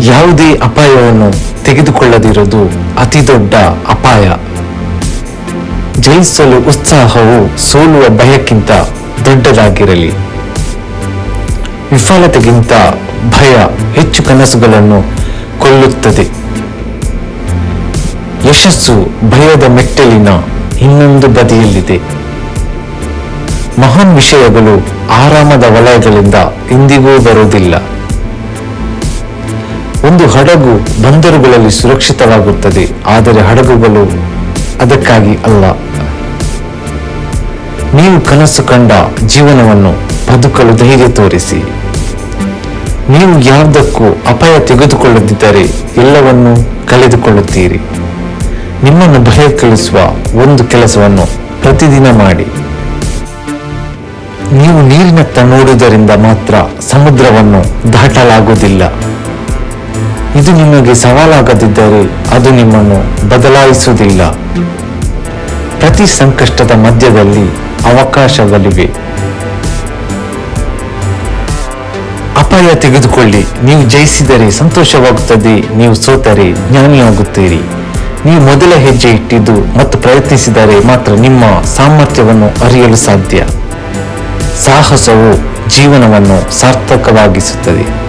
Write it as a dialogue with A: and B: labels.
A: ಯಾವುದೇ ಅಪಾಯವನ್ನು ತೆಗೆದುಕೊಳ್ಳದಿರುವುದು ಅತಿ ದೊಡ್ಡ ಅಪಾಯ. ಜಯಿಸಲು ಉತ್ಸಾಹವು ಸೋಲುವ ಭಯಕ್ಕಿಂತ ದೊಡ್ಡದಾಗಿರಲಿ. ವಿಫಲತೆಗಿಂತ ಭಯ ಹೆಚ್ಚು ಕನಸುಗಳನ್ನು ಕೊಲ್ಲುತ್ತದೆ. ಯಶಸ್ಸು ಭಯದ ಮೆಟ್ಟಲಿನ ಇನ್ನೊಂದು ಬದಿಯಲ್ಲಿದೆ. ಮಹಾನ್ ವಿಷಯಗಳು ಆರಾಮದ ವಲಯಗಳಿಂದ ಎಂದಿಗೂ ಬರುವುದಿಲ್ಲ. ಒಂದು ಹಡಗು ಬಂದರುಗಳಲ್ಲಿ ಸುರಕ್ಷಿತವಾಗುತ್ತದೆ, ಆದರೆ ಹಡಗುಗಳು ಅದಕ್ಕಾಗಿ ಅಲ್ಲ. ನೀವು ಕನಸು ಕಂಡ ಜೀವನವನ್ನು ಬದುಕಲು ಧೈರ್ಯ ತೋರಿಸಿ. ನೀವು ಯಾವುದಕ್ಕೂ ಅಪಾಯ ತೆಗೆದುಕೊಳ್ಳದಿದ್ದರೆ ಎಲ್ಲವನ್ನೂ ಕಳೆದುಕೊಳ್ಳುತ್ತೀರಿ. ನಿಮ್ಮನ್ನು ಭಯ ಕಳಿಸುವ ಒಂದು ಕೆಲಸವನ್ನು ಪ್ರತಿದಿನ ಮಾಡಿ. ನೀವು ನೀರಿನತ್ತ ನೋಡುವುದರಿಂದ ಮಾತ್ರ ಸಮುದ್ರವನ್ನು ದಾಟಲಾಗುವುದಿಲ್ಲ. ಇದು ನಿಮಗೆ ಸವಾಲಾಗದಿದ್ದರೆ ಅದು ನಿಮ್ಮನ್ನು ಬದಲಾಯಿಸುವುದಿಲ್ಲ. ಪ್ರತಿ ಸಂಕಷ್ಟದ ಮಧ್ಯದಲ್ಲಿ ಅವಕಾಶಗಳಿವೆ. ಅಪಾಯ ತೆಗೆದುಕೊಳ್ಳಿ. ನೀವು ಜಯಿಸಿದರೆ ಸಂತೋಷವಾಗುತ್ತದೆ. ನೀವು ಸೋತರೆ ಜ್ಞಾನಿಯಾಗುತ್ತೀರಿ. ನೀವು ಮೊದಲ ಹೆಜ್ಜೆ ಇಟ್ಟಿದ್ದು ಮತ್ತು ಪ್ರಯತ್ನಿಸಿದರೆ ಮಾತ್ರ ನಿಮ್ಮ ಸಾಮರ್ಥ್ಯವನ್ನು ಅರಿಯಲು ಸಾಧ್ಯ. ಸಾಹಸವು ಜೀವನವನ್ನು ಸಾರ್ಥಕವಾಗಿಸುತ್ತದೆ.